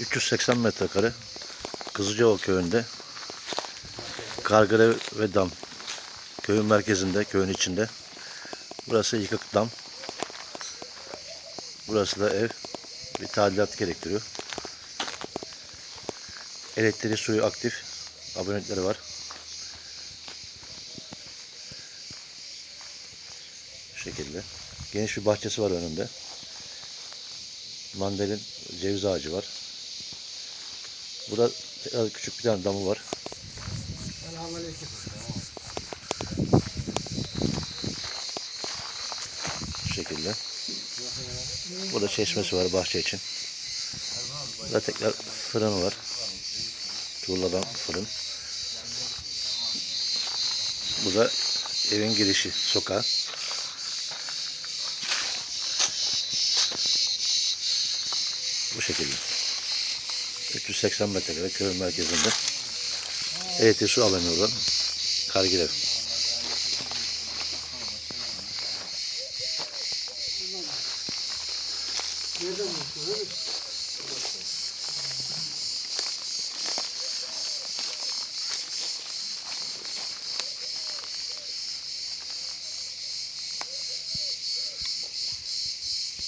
380 metrekare Kızılcaova köyünde Kargırev ve Dam köyün merkezinde, köyün içinde. Burası yıkık dam. Burası da ev. Bir tadilat gerektiriyor. Elektriği, suyu aktif. Abonelikleri var. Bu şekilde. Geniş bir bahçesi var önünde. Mandalin, ceviz ağacı var. Burada tekrar küçük bir tane damı var. Bu şekilde. Burada çeşmesi var bahçe için. Burada tekrar fırını var. Tuğladan fırın. Bu da evin girişi, sokağı. Bu şekilde. 380 metrekare köyün merkezinde. Elektrik su alanı olan Kargilev. Nereden bakıyor?